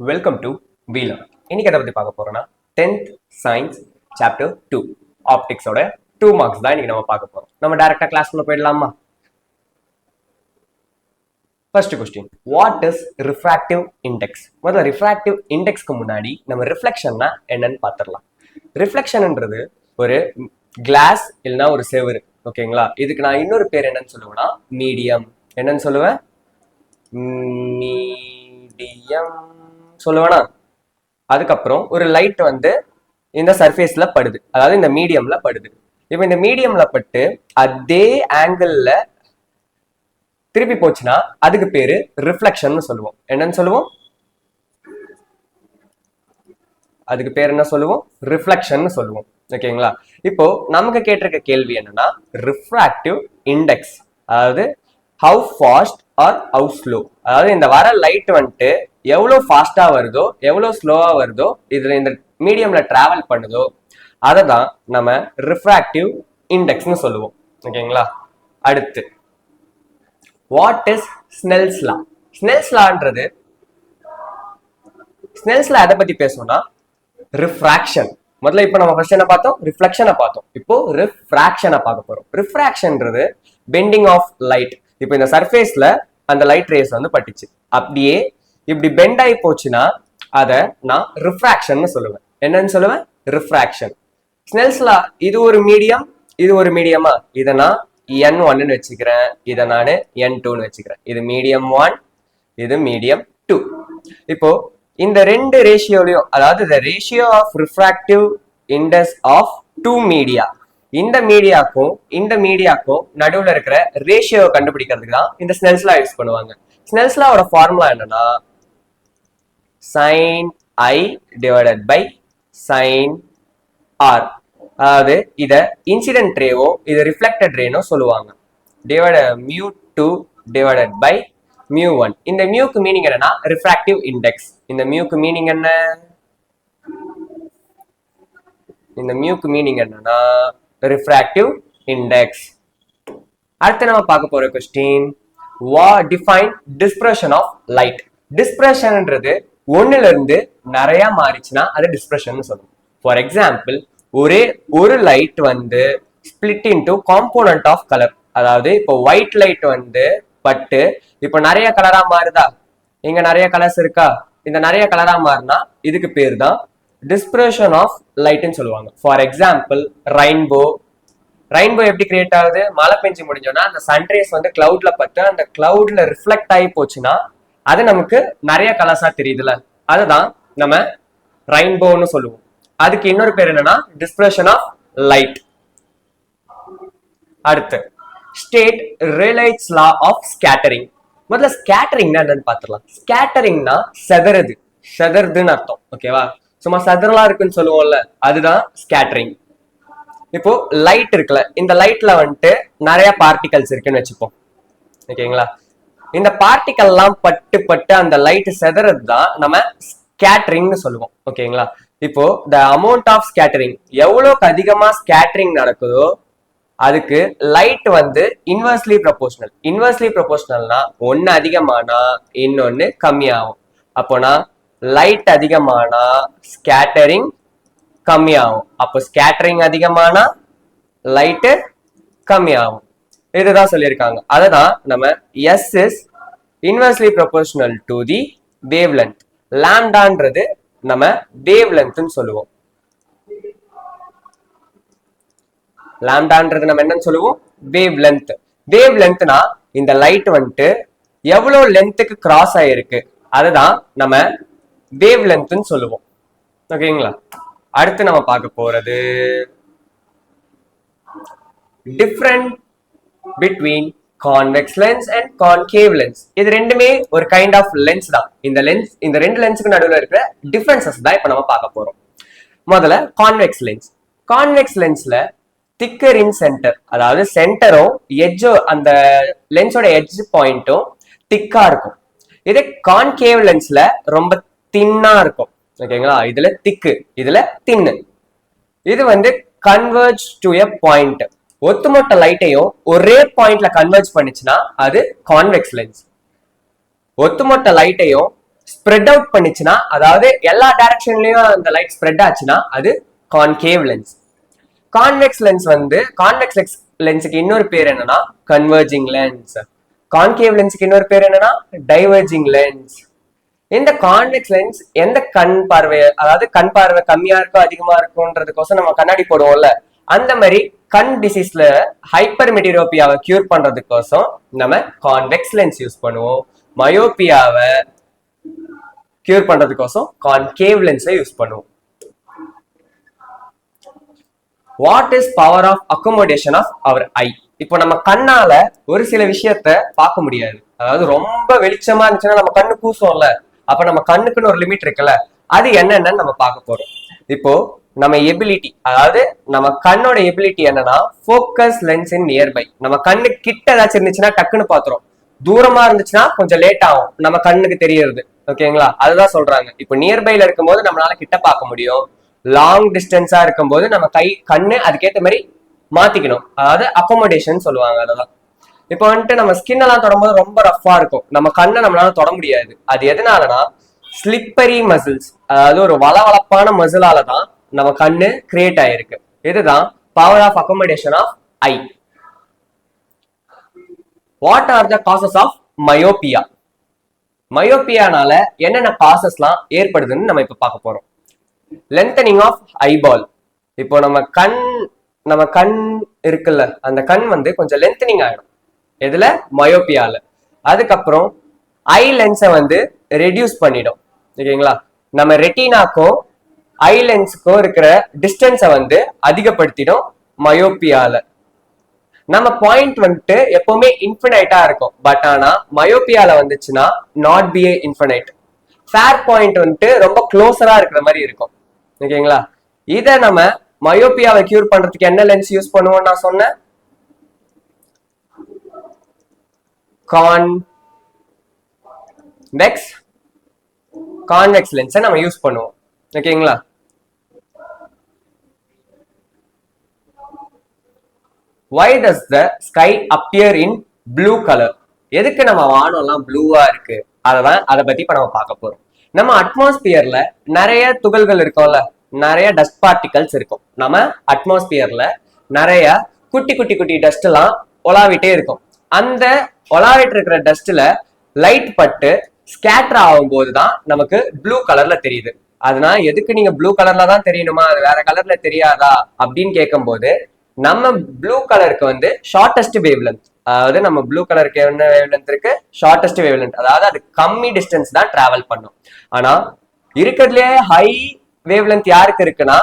Welcome to wheeler இன்னைக்கு அதை பத்தி பார்க்க போறோம்னா டென்த் சயின்ஸ் சாப்டர் டூ ஆப்டிக்ஸோட டூ மார்க்ஸ் தான் இன்னைக்கு நம்ம பார்க்க போறோம். நம்ம டைரக்டா கிளாஸ்க்குள்ள போயிடலாமா? First question what is refractive index முதல்ல ரிஃப்ராக்டிவ் இண்டெக்ஸ்க்கு முன்னாடி நம்ம ரிஃப்ளெக்ஷன்னா என்னன்னு பார்த்துடலாம். ரிஃப்ளெக்ஷன்ன்றது ஒரு கிளாஸ் இல்லைன்னா ஒரு செவுரு. ஓகேங்களா இதுக்கு நான் இன்னொரு பேர் என்னன்னு சொல்லுவேன்னா மீடியம் என்னன்னு சொல்லுவேன்? மீடியம் சொல்லுவேனா? அதுக்கப்புறம் ஒரு லைட் வந்து இந்த சர்ஃபேஸ்ல படுது. அதாவது இந்த மீடியம்ல படுது. இப்போ இந்த மீடியம்ல பட்டு அதே ஆங்கிள் திருப்பி போச்சுன்னா அதுக்கு பேரு ரிஃப்ளெக்ஷன் சொல்லுவோம். என்னன்னு சொல்லுவோம்? அதுக்கு பேர் என்ன சொல்லுவோம்? ரிஃப்ளெக்ஷன் சொல்லுவோம். ஓகேங்களா? இப்போ நமக்கு கேட்டிருக்க கேள்வி என்னன்னா ரிஃப்ராக்டிவ் இண்டெக்ஸ் அதாவது how fast or how slow அதாவது இந்த வர லைட் வந்துட்டு எவ்வளோ ஃபாஸ்டா வருதோ எவ்வளோ ஸ்லோவா வருதோ இதுல இந்த மீடியம்ல டிராவல் பண்ணுதோ அதை தான் நம்ம ரிஃப்ராக்டிவ் இண்டெக்ஸ்னு சொல்லுவோம். ஓகேங்களா அடுத்து வாட் இஸ் ஸ்னெல்ஸ்லா ஸ்னெல்ஸ்லான்றது ஸ்னெல்ஸ்லா எதை பத்தி பேசணும்னா ரிஃப்ராக்ஷன் முதல்ல இப்போ நம்ம ஃபர்ஸ்ட் என்ன பார்த்தோம்? ரிஃப்ளெக்ஷனை பார்த்தோம். இப்போ ரிஃப்ராக்ஷனை பார்க்க போறோம். ரிஃப்ராக்ஷன்ன்றது பெண்டிங் ஆஃப் லைட் இப்போ இந்த சர்ஃபேஸ்ல அந்த லைட் ரேஸ் வந்து பட்டுச்சு. அப்படியே இப்படி பெண்ட் ஆகி போச்சுன்னா அதை நான் ரிஃப்ராக்ஷன் சொல்லுவேன். என்னன்னு சொல்லுவேன்? ரிஃப்ராக்ஷன் ஸ்னெல்ஸ்லா இது ஒரு மீடியம் இது ஒரு மீடியமா இதை நான் என் ஒன்னு வச்சுக்கிறேன். இதை நான் என் டூன்னு வச்சுக்கிறேன். இது மீடியம் ஒன் இது மீடியம் டூ இப்போ இந்த ரெண்டு ரேஷியோலையும் அதாவது the ratio of refractive index of two media இந்த மீடியாக்கும் இந்த மீடியாக்கும் நடுவுல இருக்கிற ரேஷியோவை கண்டுபிடிக்கிறதுக்கு தான் இந்த ஸ்னெல்ஸ்லா யூஸ் பண்ணுவாங்க. ஸ்னெல்ஸ்லாவோட ஃபார்முலா என்னன்னா sign I divided by sign R அதாவது இதை இன்சிடென்ட் ரேவோ இது ரிஃப்ளெக்டட் ரேனோ சொல்லுவாங்க. டிவைட mu two divided by mu one இந்த மியூக்கு மீனிங் என்னன்னா ரிஃப்ராக்டிவ் இண்டெக்ஸ் இந்த மியூக்கு மீனிங் என்ன? இந்த மியூக்கு மீனிங் என்னன்னா ரிஃப்ராக்டிவ் இண்டெக்ஸ் அடுத்து நம்ம பார்க்க போற கொஸ்டின் வா டிஃபைன் டிஸ்பிரஷன் ஆஃப் லைட் டிஸ்பிரஷன்ன்றது ஒன்னுல இருந்து நிறைய மாறிச்சுன்னா அது டிஸ்பிரஷன் சொல்லுவோம் ஃபார் எக்ஸாம்பிள் ஒரே ஒரு லைட் வந்து split into component of colour அதாவது இப்போ ஒயிட் லைட் வந்து பட்டு இப்போ நிறைய கலரா மாறுதா? இங்க நிறைய கலர்ஸ் இருக்கா? இந்த நிறைய கலரா மாறினா இதுக்கு பேர் தான் டிஸ்பிரஷன் ஆஃப் லைட்னு சொல்லுவாங்க. ஃபார் எக்ஸாம்பிள் ரெயின்போ ரெயின்போ எப்படி கிரியேட் ஆகுது? மழை பெஞ்சு முடிஞ்சோன்னா அந்த சன்ரைஸ் வந்து கிளவுட்ல பட்டு அந்த கிளவுட்ல ரிஃப்ளெக்ட் ஆகி போச்சுன்னா அது நமக்கு நிறைய கலர்ஸா தெரியுதுல அதுதான் நம்ம ரெயின்போன்னு சொல்லுவோம். அதுக்கு இன்னொரு பேர் என்னன்னா டிஸ்பிரஷன் ஆஃப் லைட் அடுத்து state Rayleigh's law of scattering முதல்ல ஸ்கேட்டரிங்னா என்னன்னு பாத்துக்கலாம் ஸ்கேட்டரிங்னா செதறது. செதறதுன்னு அர்த்தம். ஓகேவா சும்மா செதறலா இருக்குன்னு சொல்லுவோம்ல அதுதான் ஸ்கேட்டரிங் இப்போ லைட் இருக்குல்ல இந்த லைட்ல வந்துட்டு நிறைய பார்ட்டிகல்ஸ் இருக்குன்னு வச்சுப்போம். ஓகேங்களா இந்த பார்ட்டிகல்லாம் பட்டு பட்டு அந்த லைட் செதறது தான் நம்ம ஸ்கேட்டரிங்னு சொல்லுவோம். ஓகேங்களா இப்போ த அமௌண்ட் ஆஃப் ஸ்கேட்டரிங் எவ்வளோக்கு அதிகமா ஸ்கேட்டரிங் நடக்குதோ அதுக்கு லைட் வந்து இன்வெர்ஸ்லி ப்ரொபோஷனல் இன்வெர்ஸ்லி ப்ரொபோஷனல்னா ஒன்னு அதிகமானா இன்னொன்னு கம்மியாகும். அப்போனா லைட் அதிகமானா ஸ்கேட்டரிங் கம்மியாகும். அப்போ ஸ்கேட்டரிங் அதிகமானா லைட்டு கம்மியாகும். இதுதான் சொல்லியிருக்காங்க. அதுதான் நம்ம S is inversely proportional to the wavelength லாம்டான்றது நம்ம வேவ் லென்த்னு சொல்லுவோம். லாம்டான்றது நம்ம என்னன்னு சொல்லுவோம்? வேவ் லென்த் வேவ் லென்த்னா இந்த லைட் வந்துட்டு எவ்வளவு லென்த்துக்கு கிராஸ் ஆகிருக்கு அதுதான் நம்ம வேவ் லென்த்னு சொல்லுவோம். ஓகேங்களா? அடுத்து நம்ம பார்க்க போறது different between convex lens and concave lens இது ரெண்டுமே ஒரு கைண்ட் ஆஃப் லென்ஸ் தான். இந்த லென்ஸ் இந்த ரெண்டு லென்ஸுக்கு நடுவில் இருக்கிற டிஃபரன்சஸ் தான் இப்போ நம்ம பார்க்க போறோம். முதல்ல கான்வெக்ஸ் லென்ஸ் கான்வெக்ஸ் லென்ஸ்ல திக்கர் இன் சென்டர் அதாவது சென்டரும் எஜ்ஜோ அந்த லென்ஸோட எட்ஜ் பாயிண்ட்டும் திக்கா இருக்கும். இதே கான்கேவ் லென்ஸ்ல ரொம்ப தின்னா இருக்கும். ஓகேங்களா இதுல திக்கு இதுல தின்னு இது வந்து கன்வெர்ஜ் டு எ பாயிண்ட் ஒத்துமொத்த லைட்டையும் ஒரே பாயிண்ட்ல கன்வெர்ஜ் பண்ணுச்சுன்னா அது கான்வெக்ஸ் லென்ஸ் ஒத்துமொத்த லைட்டையும் ஸ்ப்ரெட் அவுட் பண்ணிச்சுன்னா அதாவது எல்லா டைரக்ஷன்லயும் அந்த லைட் ஸ்ப்ரெட் ஆச்சுன்னா அது கான்கேவ் லென்ஸ் கான்வெக்ஸ் லென்ஸ் வந்து கான்வெக்ஸ் லென்ஸுக்கு இன்னொரு பேர் என்னன்னா கன்வர்ஜிங் லென்ஸ் கான்கேவ் லென்ஸுக்கு இன்னொரு பேர் என்னன்னா டைவர்ஜிங் லென்ஸ் இந்த கான்வெக்ஸ் லென்ஸ் எந்த கண் பார்வை அதாவது கண் பார்வை கம்மியா இருக்கோ அதிகமா இருக்கும்ன்றதுக்கோசம் நம்ம கண்ணாடி போடுவோம்ல அந்த மாதிரி கண் டிசீஸ்ல ஹைப்பர் மெட்டிரோபியாவை கியூர் பண்றதுக்கோசம் நம்ம கான்வெக்ஸ் லென்ஸ் யூஸ் பண்ணுவோம். மயோபியாவை கியூர் பண்றதுக்கோசம் கான்கேவ் லென்ஸை யூஸ் பண்ணுவோம். What is power of accommodation of our eye இப்போ நம்ம கண்ணால ஒரு சில விஷயத்த பார்க்க முடியாது. அதாவது ரொம்ப வெளிச்சமா இருந்துச்சுன்னா நம்ம கண்ணு கூசும்ல. அப்ப நம்ம கண்ணுக்குன்னு ஒரு லிமிட் இருக்குல்ல. அது என்னென்னு நம்ம பார்க்க போறோம். இப்போ நம்ம எபிலிட்டி அதாவது நம்ம கண்ணோட எபிலிட்டி என்னன்னா ஃபோக்கஸ் லென்ஸ் இன் நியர்பை நம்ம கண்ணு கிட்ட ஏதாச்சும் இருந்துச்சுன்னா டக்குன்னு பாத்துரும். தூரமா இருந்துச்சுன்னா கொஞ்சம் லேட் ஆகும். நம்ம கண்ணுக்கு தெரியறது. ஓகேங்களா அதுதான் சொல்றாங்க. இப்போ நியர்பைல இருக்கும்போது நம்மளால கிட்ட பார்க்க முடியும். லாங் டிஸ்டன்ஸா இருக்கும்போது நம்ம கை கண்ணு அதுக்கேற்ற மாதிரி மாத்திக்கணும். அதாவது அக்கோமடேஷன் சொல்லுவாங்க அதெல்லாம். இப்போ வந்துட்டு நம்ம ஸ்கின் எல்லாம் தொடும்போது ரொம்ப ரஃப்பா இருக்கும். நம்ம கண்ணை நம்மளால தொட முடியாது. அது எதனாலனா ஸ்லிப்பரி மசில்ஸ் அதாவது ஒரு வளவளப்பான மசிலால தான் நம்ம கண்ணு கிரியேட் ஆயிருக்கு. இதுதான் power of accommodation of eye what are the causes of myopia மயோபியானால என்னென்ன காசஸ்லாம் ஏற்படுதுன்னு நம்ம இப்ப பார்க்க போறோம். லென்தனிங் ஆஃப் ஐபால் இப்போ நம்ம கண் நம்ம கண் இருக்குல்ல அந்த கண் வந்து கொஞ்சம் லென்தனிங் ஆகிடும் எதுல? மயோபியால அதுக்கப்புறம் ஐ லென்ஸை வந்து ரெடியூஸ் பண்ணிடும். ஓகேங்களா? நம்ம ரெட்டினாக்கும் ஐ லென்ஸுக்கும் இருக்கிற டிஸ்டன்ஸை வந்து அதிகப்படுத்திடும் மயோப்பியால நம்ம பாயிண்ட் வந்துட்டு எப்பவுமே இன்ஃபினைட்டா இருக்கும். பட் ஆனா மயோப்பியால வந்துச்சுன்னா not be a infinite far point வந்துட்டு ரொம்ப க்ளோஸரா இருக்கிற மாதிரி இருக்கும். ஓகேங்களா? இதை நம்ம மயோப்பியாவை கியூர் பண்றதுக்கு என்ன லென்ஸ் யூஸ் பண்ணுவோம் நான் சொன்னேன்? கான்வெக்ஸ் கான்வெக்ஸ் லென்ஸை நம்ம யூஸ் பண்ணுவோம். ஓகேங்களா? Why does the sky appear in blue colour எதுக்கு நம்ம வானம்லாம் ப்ளூவா இருக்கு? அதான் அதை பத்தி இப்ப நம்ம பார்க்க போறோம். நம்ம அட்மாஸ்பியர்ல நிறைய துகள்கள் இருக்கும்ல நிறைய டஸ்ட் பார்ட்டிகல்ஸ் இருக்கும். நம்ம அட்மாஸ்பியர்ல நிறைய குட்டி குட்டி குட்டி டஸ்ட் எல்லாம் ஒலாவிட்டே இருக்கும். அந்த ஒலாவிட்டு இருக்கிற டஸ்ட்ல லைட் பட்டு ஸ்கேட்டர் ஆகும்போது தான் நமக்கு ப்ளூ கலர்ல தெரியுது. அதனால எதுக்கு நீங்க ப்ளூ கலர்ல தான் தெரியணுமா? அது வேற கலர்ல தெரியாதா? அப்படின்னு கேட்கும்போது நம்ம ப்ளூ கலருக்கு வந்து ஷார்டஸ்ட் வேவ்லென்த் அதாவது நம்ம ப்ளூ கலருக்கு என்ன வேவ்லென்த் இருக்கு? ஷார்டஸ்ட் வேவ்லென்த் அதாவது அது கம்மி டிஸ்டன்ஸ் தான் டிராவல் பண்ணும். ஆனா இருக்கிறதுலயே ஹை வேவ்லென்த் யாருக்கு இருக்குன்னா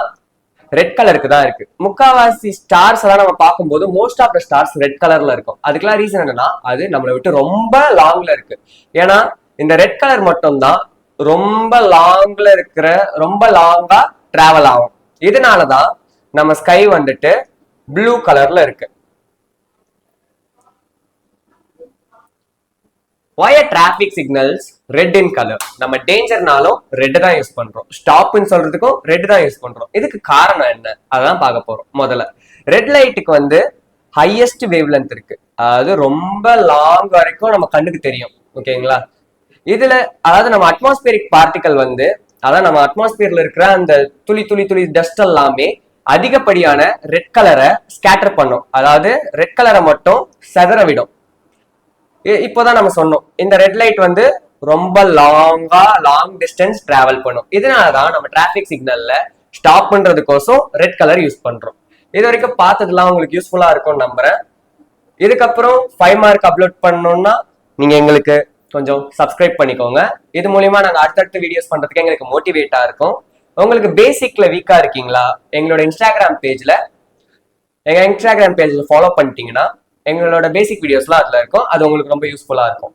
ரெட் கலருக்கு தான் இருக்கு. முக்காவாசி ஸ்டார்ஸ் எல்லாம் நம்ம பார்க்கும்போது most of the stars red கலர்ல இருக்கும். அதுக்கெல்லாம் ரீசன் என்னன்னா அது நம்மளை விட்டு ரொம்ப லாங்ல இருக்கு. ஏன்னா இந்த ரெட் கலர் மட்டும்தான் ரொம்ப லாங்ல இருக்கிற ரொம்ப லாங்கா டிராவல் ஆகும். இதனாலதான் நம்ம ஸ்கை வந்துட்டு ப்ளூ கலர்ல இருக்கு. Why traffic signals red in colour நம்ம டேஞ்சர்னாலும் ரெட் தான் யூஸ் பண்றோம். ஸ்டாப்னு சொல்றதுக்கும் ரெட் தான் யூஸ் பண்றோம். இதுக்கு காரணம் என்ன? அதான் பார்க்க போறோம் முதல்ல. ரெட் லைட்டுக்கு வந்து ஹையஸ்ட் வேவ் லென்த் இருக்கு. அதாவது ரொம்ப லாங் வரைக்கும் நம்ம கண்ணுக்கு தெரியும். ஓகேங்களா இதுல அதாவது நம்ம அட்மாஸ்பியரிக் பார்ட்டிகல் வந்து அதாவது நம்ம அட்மாஸ்பியர்ல இருக்கிற அந்த துளி துளி துளி டஸ்ட் எல்லாமே அதிகப்படியான ரெட் கலரை ஸ்கேட்டர் பண்ணும். அதாவது ரெட் கலரை மட்டும் செதற விடும். இப்போதான் நம்ம சொன்னோம். இந்த ரெட் லைட் வந்து ரொம்ப லாங்கா லாங் டிஸ்டன்ஸ் டிராவல் பண்ணும். இதனாலதான் நம்ம டிராபிக் சிக்னல்ல ஸ்டாப் பண்றதுக்கோசம் ரெட் கலர் யூஸ் பண்றோம். இது வரைக்கும் பார்த்ததுலாம் உங்களுக்கு யூஸ்ஃபுல்லா இருக்கும்னு நம்புறேன். இதுக்கப்புறம் ஃபைவ் மார்க் அப்லோட் பண்ணோம்னா நீங்க எங்களுக்கு கொஞ்சம் சப்ஸ்கிரைப் பண்ணிக்கோங்க. இது மூலியமா நாங்கள் அடுத்தடுத்த வீடியோஸ் பண்றதுக்கு எங்களுக்கு மோட்டிவேட்டா இருக்கும். உங்களுக்கு பேசிக்ல வீக்கா இருக்கீங்களா? எங்களோட இன்ஸ்டாகிராம் பேஜ்ல எங்க இன்ஸ்டாகிராம் பேஜ்ல ஃபாலோ பண்ணிட்டீங்கன்னா எங்களோட பேசிக் வீடியோஸ்லாம் அதுல இருக்கும். அது உங்களுக்கு ரொம்ப யூஸ்ஃபுல்லா இருக்கும்.